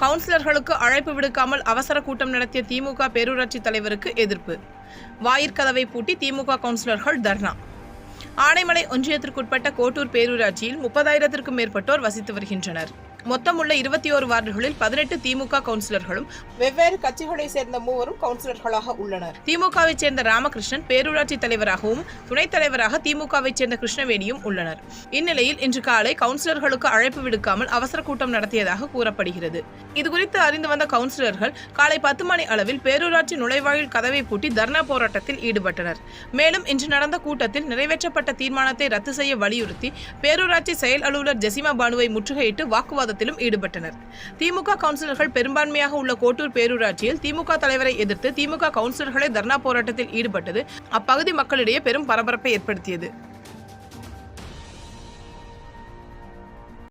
கவுன்சிலர்களுக்கு அழைப்பு விடுக்காமல் அவசர கூட்டம் நடத்திய திமுக பேரூராட்சி தலைவருக்கு எதிர்ப்பு. வாயிற்கதவை பூட்டி திமுக கவுன்சிலர்கள் தர்ணா. ஆனைமலை ஒன்றியத்திற்குட்பட்ட கோட்டூர் பேரூராட்சியில் முப்பதாயிரத்திற்கும் மேற்பட்டோர் வசித்து வருகின்றனர். மொத்தமுள்ள இருபத்தி ஓரு வார்டுகளில் பதினெட்டு திமுக கவுன்சிலர்களும் வெவ்வேறு கட்சிகளை சேர்ந்த மூவரும் கவுன்சிலர்களாக உள்ளனர். திமுகவை சேர்ந்த ராமகிருஷ்ணன் பேரூராட்சி தலைவராகவும் துணைத் தலைவராக திமுகவை சேர்ந்த கிருஷ்ணவேணியும் உள்ளனர். இந்நிலையில் இன்று காலை கவுன்சிலர்களுக்கு அழைப்பு விடுக்காமல் அவசர கூட்டம் நடத்தியதாக கூறப்படுகிறது. இதுகுறித்து அறிந்து வந்த கவுன்சிலர்கள் காலை பத்து மணி அளவில் பேரூராட்சி நுழைவாயில் கதவை பூட்டி தர்ணா போராட்டத்தில் ஈடுபட்டனர். மேலும் இன்று நடந்த கூட்டத்தில் நிறைவேற்றப்பட்ட தீர்மானத்தை ரத்து செய்ய வலியுறுத்தி பேரூராட்சி செயல் அலுவலர் ஜெசிமா பானுவை முற்றுகையிட்டு வாக்குவாதம் போராட்டத்திலும் ஈடுபட்டனர். திமுக கவுன்சிலர்கள் பெரும்பான்மையாக உள்ள கோட்டூர் பேரூராட்சியில் திமுக தலைவரை எதிர்த்து திமுக கவுன்சிலர்களை தர்ணா போராட்டத்தில் ஈடுபட்டது. அப்பகுதி மக்களிடையே பெரும் பரபரப்பை ஏற்படுத்தியது.